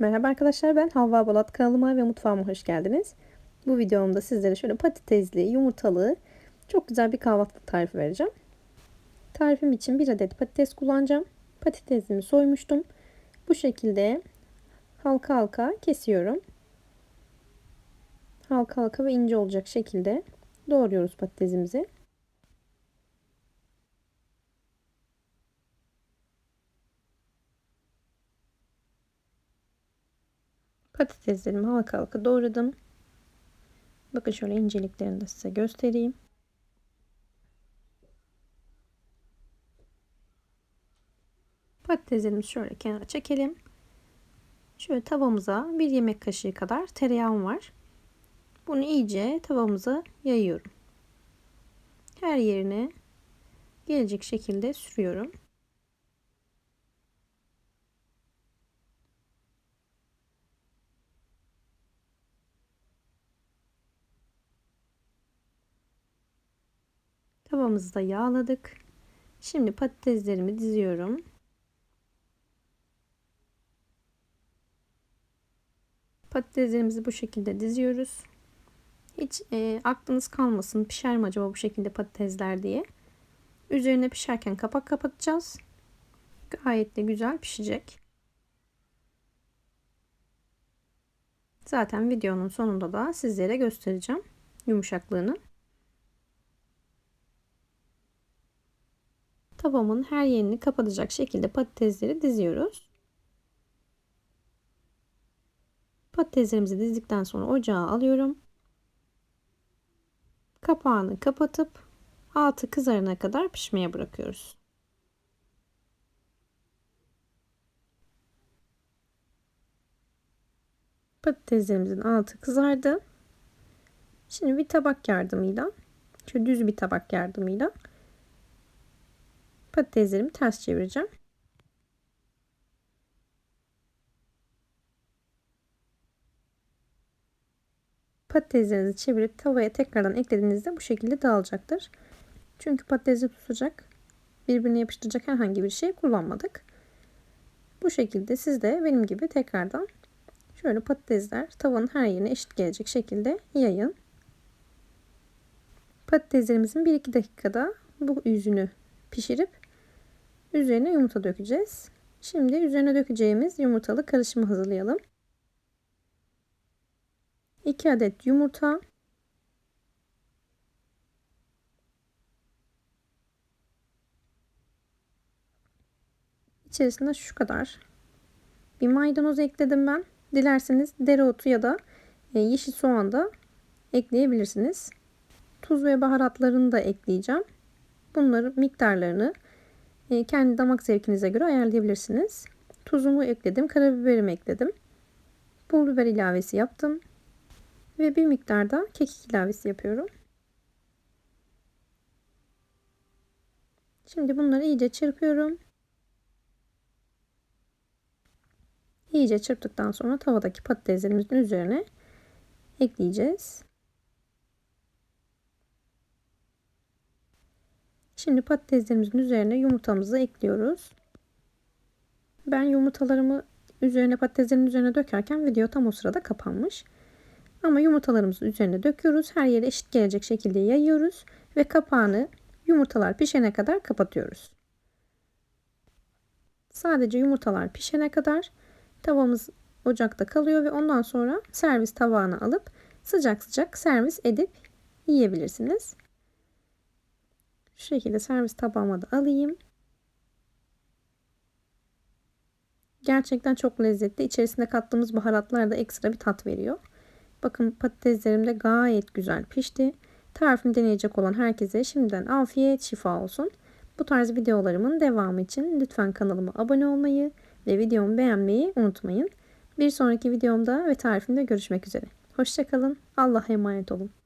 Merhaba arkadaşlar ben Havva Balat kanalıma ve mutfağıma hoş geldiniz. Bu videomda sizlere şöyle patatesli, yumurtalı çok güzel bir kahvaltı tarifi vereceğim. Tarifim için bir adet patates kullanacağım. Patatesimi soymuştum. Bu şekilde halka halka kesiyorum. Halka halka ve ince olacak şekilde doğruyoruz patatesimizi. Patateslerimi halka halka doğradım. Bakın şöyle inceliklerini de size göstereyim. Patateslerimizi şöyle kenara çekelim. Şöyle tavamıza bir yemek kaşığı kadar tereyağım var. Bunu iyice tavamıza yayıyorum. Her yerine gelecek şekilde sürüyorum. Tavamızı da yağladık. Şimdi patateslerimi diziyorum. Patateslerimizi bu şekilde diziyoruz. Hiç e, aklınız kalmasın pişer mi acaba bu şekilde patatesler diye. Üzerine pişerken kapak kapatacağız. Gayet de güzel pişecek. Zaten videonun sonunda da sizlere göstereceğim yumuşaklığını. Tavamın her yerini kapatacak şekilde patatesleri diziyoruz. Patateslerimizi dizdikten sonra ocağa alıyorum. Kapağını kapatıp altı kızarana kadar pişmeye bırakıyoruz. Patateslerimizin altı kızardı. Şimdi bir tabak yardımıyla, şöyle düz bir tabak yardımıyla patateslerimi ters çevireceğim. Patateslerinizi çevirip tavaya tekrardan eklediğinizde bu şekilde dağılacaktır. Çünkü patatesi tutacak, birbirine yapıştıracak herhangi bir şey kullanmadık. Bu şekilde siz de benim gibi tekrardan şöyle patatesler tavanın her yerine eşit gelecek şekilde yayın. Patateslerimizin 1-2 dakikada bu yüzünü pişirip üzerine yumurta dökeceğiz. Şimdi üzerine dökeceğimiz yumurtalı karışımı hazırlayalım. 2 adet yumurta. İçerisine şu kadar bir maydanoz ekledim ben. Dilerseniz dereotu ya da e, yeşil soğan da ekleyebilirsiniz. Tuz ve baharatlarını da ekleyeceğim. Bunların miktarlarını kendi damak zevkinize göre ayarlayabilirsiniz. Tuzumu ekledim, karabiberimi ekledim. Pul biber ilavesi yaptım. Ve bir miktar da kekik ilavesi yapıyorum. Şimdi bunları iyice çırpıyorum. İyice çırptıktan sonra tavadaki patateslerimizin üzerine ekleyeceğiz. Şimdi patateslerimizin üzerine yumurtamızı ekliyoruz. Ben yumurtalarımı üzerine patateslerin üzerine dökerken video tam o sırada kapanmış. Ama yumurtalarımızı üzerine döküyoruz. Her yere eşit gelecek şekilde yayıyoruz ve kapağını yumurtalar pişene kadar kapatıyoruz. Sadece yumurtalar pişene kadar tavamız ocakta kalıyor ve ondan sonra servis tabağına alıp sıcak sıcak servis edip yiyebilirsiniz. Şu şekilde servis tabağıma da alayım. Gerçekten çok lezzetli. İçerisinde kattığımız baharatlar da ekstra bir tat veriyor. Bakın patateslerim de gayet güzel pişti. Tarifimi deneyecek olan herkese şimdiden afiyet şifa olsun. Bu tarz videolarımın devamı için lütfen kanalıma abone olmayı ve videomu beğenmeyi unutmayın. Bir sonraki videomda ve tarifimde görüşmek üzere. Hoşçakalın. Allah'a emanet olun.